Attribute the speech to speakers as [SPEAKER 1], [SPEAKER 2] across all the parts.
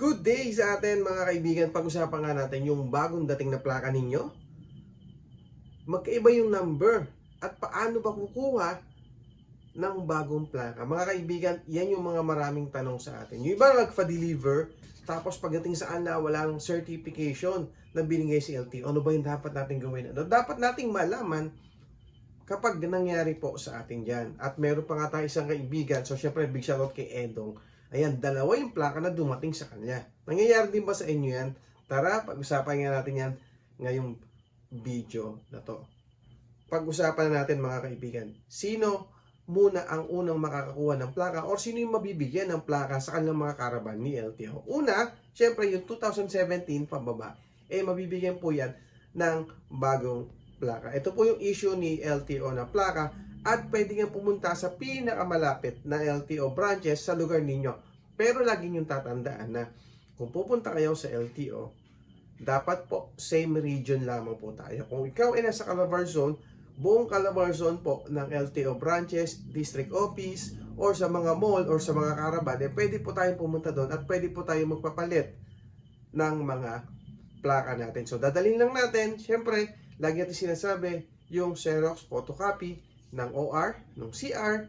[SPEAKER 1] Good day sa atin mga kaibigan. Pag-usapan nga natin yung bagong dating na plaka ninyo. Magkaiba yung number. At paano ba kukuha ng bagong plaka? Mga kaibigan, yan yung mga maraming tanong sa atin. Yung iba nagpa-deliver, tapos pagdating sa ala, walang certification na binigay si LTO. Ano ba yung dapat natin gawin? Ano? Dapat nating malaman kapag nangyari po sa atin dyan. At meron pa nga tayo isang kaibigan. So, syempre, big shoutout kay Edong. Ayan, dalawa yung plaka na dumating sa kanya. Nangyayari din ba sa inyo yan? Tara, pag-usapan nga natin yan ngayong video na to. Pag-usapan na natin mga kaibigan. Sino muna ang unang makakakuha ng plaka or sino yung mabibigyan ng plaka sa kanilang mga karaban ni LTO? Una, syempre yung 2017 pababa, eh mabibigyan po yan ng bagong plaka. Ito po yung issue ni LTO na plaka at pwede nga pumunta sa pinakamalapit na LTO branches sa lugar ninyo. Pero lagi niyong tatandaan na kung pupunta kayo sa LTO, dapat po same region lamang po tayo. Kung ikaw ay nasa Calabar Zone, buong Calabar Zone po ng LTO branches, district office, or sa mga mall or sa mga karaban, eh, pwede po tayong pumunta doon at pwede po tayong magpapalit ng mga plaka natin. So, dadalhin lang natin, syempre, lagi natin sinasabi, yung Xerox photocopy ng OR, ng CR,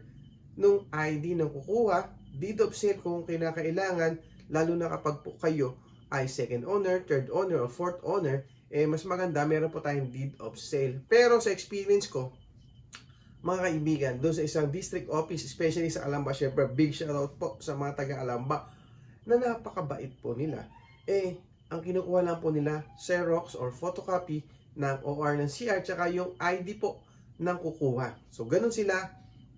[SPEAKER 1] ng ID ng kukuha, deed of sale kung kinakailangan, lalo na kapag po kayo ay second owner, third owner, or fourth owner, eh mas maganda, meron po tayong deed of sale. Pero sa experience ko, mga kaibigan, doon sa isang district office, especially sa Alamba, syempre, big shoutout po sa mga taga-Alamba, na napakabait po nila. Eh, ang kinukuha lang po nila, Xerox or photocopy ng OR ng CR, tsaka yung ID po ng kukuha. So, ganun sila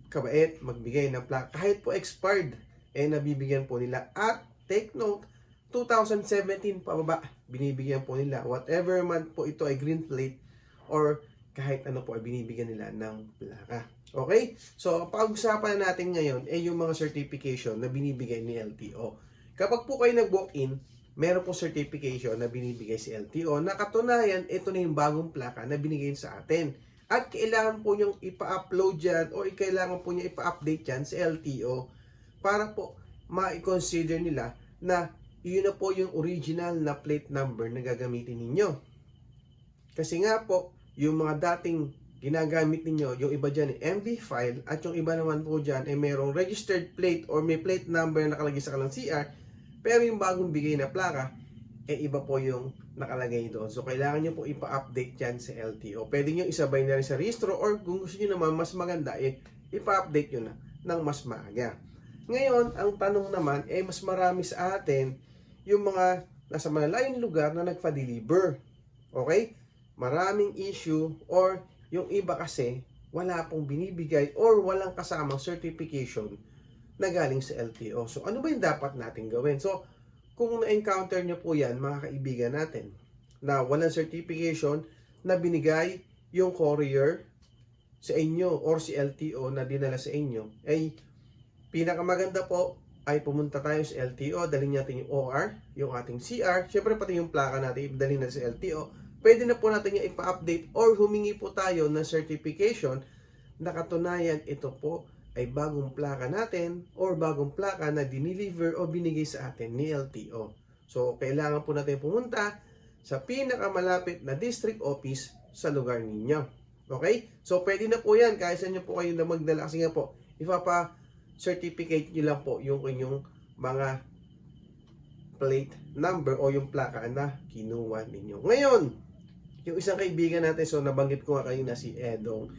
[SPEAKER 1] kabait, magbigay ng plaka. Kahit po expired, eh nabibigyan po nila. At, take note, 2017 pababa, binibigyan po nila. Whatever man po ito ay green plate or kahit ano po ay binibigyan nila ng plaka. Okay? So, pag-usapan na natin ngayon ay yung mga certification na binibigay ni LTO. Kapag po kayo nag-walk-in, meron po certification na binibigay si LTO na katunayan, ito na yung bagong plaka na binigay sa atin. At kailangan po niyong ipa-upload yan o kailangan po niya ipa-update yan sa LTO para po ma-consider nila na yun na po yung original na plate number na gagamitin ninyo. Kasi nga po, yung mga dating ginagamit ninyo, yung iba dyan ay MV file at yung iba naman po dyan ay merong registered plate or may plate number na nakalagay sa kalang CR pero yung bagong bigay na plaka, eh iba po yung nakalagay doon. So, kailangan nyo po ipa-update yan sa LTO. Pwede nyo isabay na rin sa registro or kung gusto nyo naman mas maganda, eh, ipa-update nyo na ng mas maaga. Ngayon, ang tanong naman, eh mas marami sa atin yung mga nasa malalayong lugar na nagpa-deliver. Okay? Maraming issue or yung iba kasi wala pong binibigay or walang kasamang certification na galing sa LTO. So, ano ba yung dapat natin gawin? So, kung na-encounter nyo po yan, mga kaibigan natin, na walang certification na binigay yung courier sa inyo or si LTO na dinala sa inyo, ay pinakamaganda po ay pumunta tayo sa LTO, dalhin natin yung OR, yung ating CR, syempre pati yung plaka natin, dalhin natin sa LTO. Pwede na po natin yung ipa-update or humingi po tayo ng certification na katunayan ito po ay bagong plaka natin or bagong plaka na dineliver o binigay sa atin ni LTO. So, kailangan po natin pumunta sa pinakamalapit na district office sa lugar ninyo. Okay? So, pwede na po yan. Kahit saan nyo po kayo na magdala. Kasi nga po, ipapa-certificate nyo lang po yung inyong mga plate number o yung plaka na kinuha ninyo. Ngayon, yung isang kaibigan natin, so nabanggit ko nga kayo na si Edong,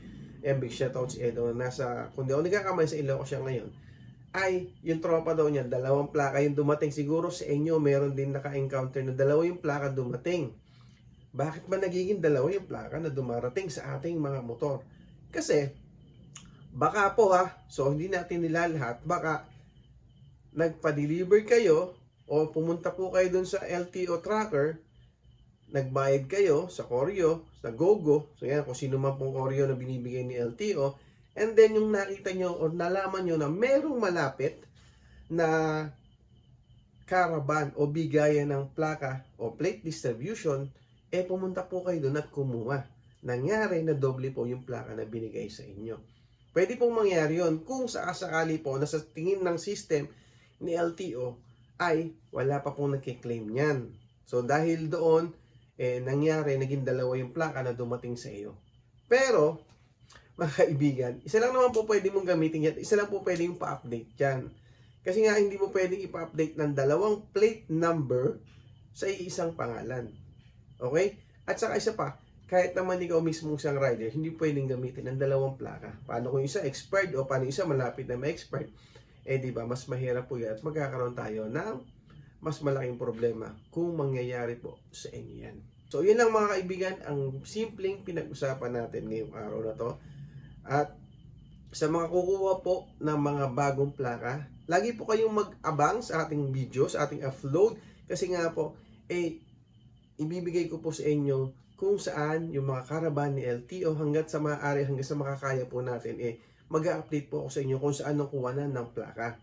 [SPEAKER 1] eh, big shoutout si Edo na nasa, kung di ako nagkakamay sa ko siya ngayon, ay yung tropa daw niya, dalawang plaka yung dumating. Siguro sa inyo, meron din naka-encounter na dalawa yung plaka dumating. Bakit ba nagiging dalawa yung plaka na dumarating sa ating mga motor? Kasi, baka po ha, so hindi natin nilalahat, baka nagpa-deliver kayo o pumunta po kayo dun sa LTO tracker, nagbayad kayo sa Koryo, sa Gogo, so yan, kung sino man pong Koryo na binibigay ni LTO, and then yung nakita nyo o nalaman nyo na merong malapit na caravan o bigayan ng plaka o plate distribution, eh pumunta po kayo doon at kumuha. Nangyari na doble po yung plaka na binigay sa inyo. Pwede pong mangyari yon kung sakasakali po na sa tingin ng system ni LTO ay wala pa pong nagkiklaim niyan. So dahil doon, eh, nangyari, naging dalawa yung plaka na dumating sa iyo. Pero, mga kaibigan, isa lang naman po pwede mong gamitin yan. Isa lang po pwede yung pa-update yan. Kasi nga, hindi mo pwedeng ipa-update ng dalawang plate number sa iisang pangalan. Okay? At saka isa pa, kahit naman ikaw mismo isang rider, hindi pwedeng gamitin ng dalawang plaka. Paano kung isa expired o paano isa malapit na ma-expired? Eh di ba, mas mahirap po yan at magkakaroon tayo ng mas malaking problema kung mangyayari po sa inyo yan. So, yun lang mga kaibigan, ang simpleng pinag-usapan natin ngayong araw na to. At sa mga kukuha po ng mga bagong plaka, lagi po kayong mag-abang sa ating video, sa ating upload. Kasi nga po, eh, ibibigay ko po sa inyo kung saan yung mga karaban ni LTO hanggat sa maaari, hanggang sa makakaya po natin, eh, mag-update po ako sa inyo kung saan ang kuwanan ng plaka.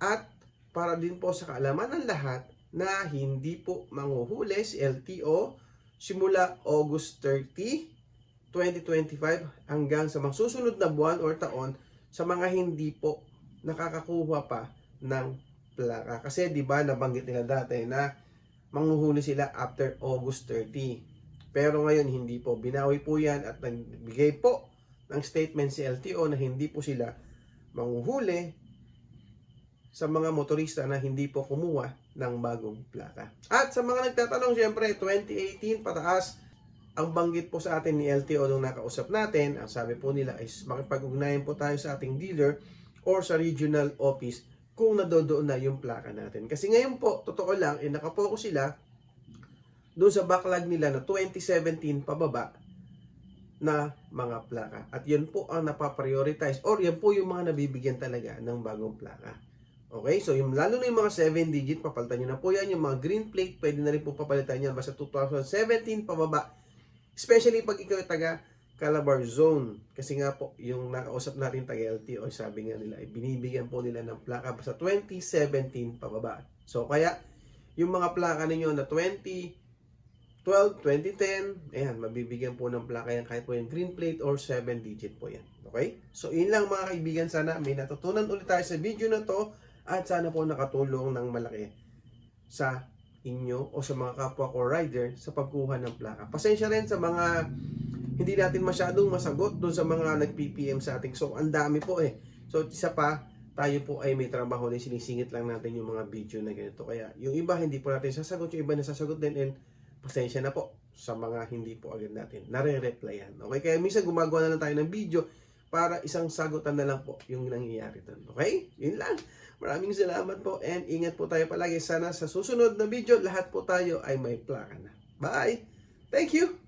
[SPEAKER 1] At para din po sa kaalaman ng lahat na hindi po manguhuli si LTO simula August 30, 2025 hanggang sa mga susunod na buwan or taon sa mga hindi po nakakakuha pa ng plaka. Kasi 'di ba nabanggit nila dati na manguhuli sila after August 30. Pero ngayon hindi po binawi po 'yan at nagbigay po ng statement si LTO na hindi po sila manguhuli sa mga motorista na hindi po kumuha ng bagong plaka. At sa mga nagtatanong, syempre, 2018 pataas, ang banggit po sa atin ni LTO nung nakausap natin, ang sabi po nila is makipag-ugnayan po tayo sa ating dealer or sa regional office kung nadodoon na yung plaka natin. Kasi ngayon po, totoo lang, eh, nakapokus sila doon sa backlog nila na 2017 pababa na mga plaka. At yun po ang napaprioritize or yan po yung mga nabibigyan talaga ng bagong plaka. Okay, so yung lalo na yung mga 7 digit, papalitan nyo na po yan. Yung mga green plate, pwede na rin po papalitan yan basta 2017 pababa. Especially pag ikaw ay taga Calabar Zone. Kasi nga po, yung nakausap natin taga LTO, sabi nga nila, ay binibigyan po nila ng plaka basta 2017 pababa. So kaya, yung mga plaka ninyo na 2012, 2010, ayan, mabibigyan po ng plaka yan kahit po yung green plate or 7 digit po yan. Okay? So, yun lang mga kaibigan. Sana may natutunan ulit tayo sa video na to at sana po nakatulong ng malaki sa inyo o sa mga kapwa ko rider sa pagkuha ng plaka. Pasensya rin sa mga hindi natin masyadong masagot doon sa mga nag-PPM sa ating. So, ang dami po eh. So, isa pa, tayo po ay may trabaho na sinisingit lang natin yung mga video na ganito. Kaya, yung iba hindi po natin sasagot, yung iba na sasagot din and pasensya na po sa mga hindi po agad natin nare-replyan. Okay? Kaya minsan gumagawa na lang tayo ng video para isang sagutan na lang po yung nangyayari doon. Okay? Yun lang. Maraming salamat po and ingat po tayo palagi. Sana sa susunod na video, lahat po tayo ay may plaka na. Bye! Thank you!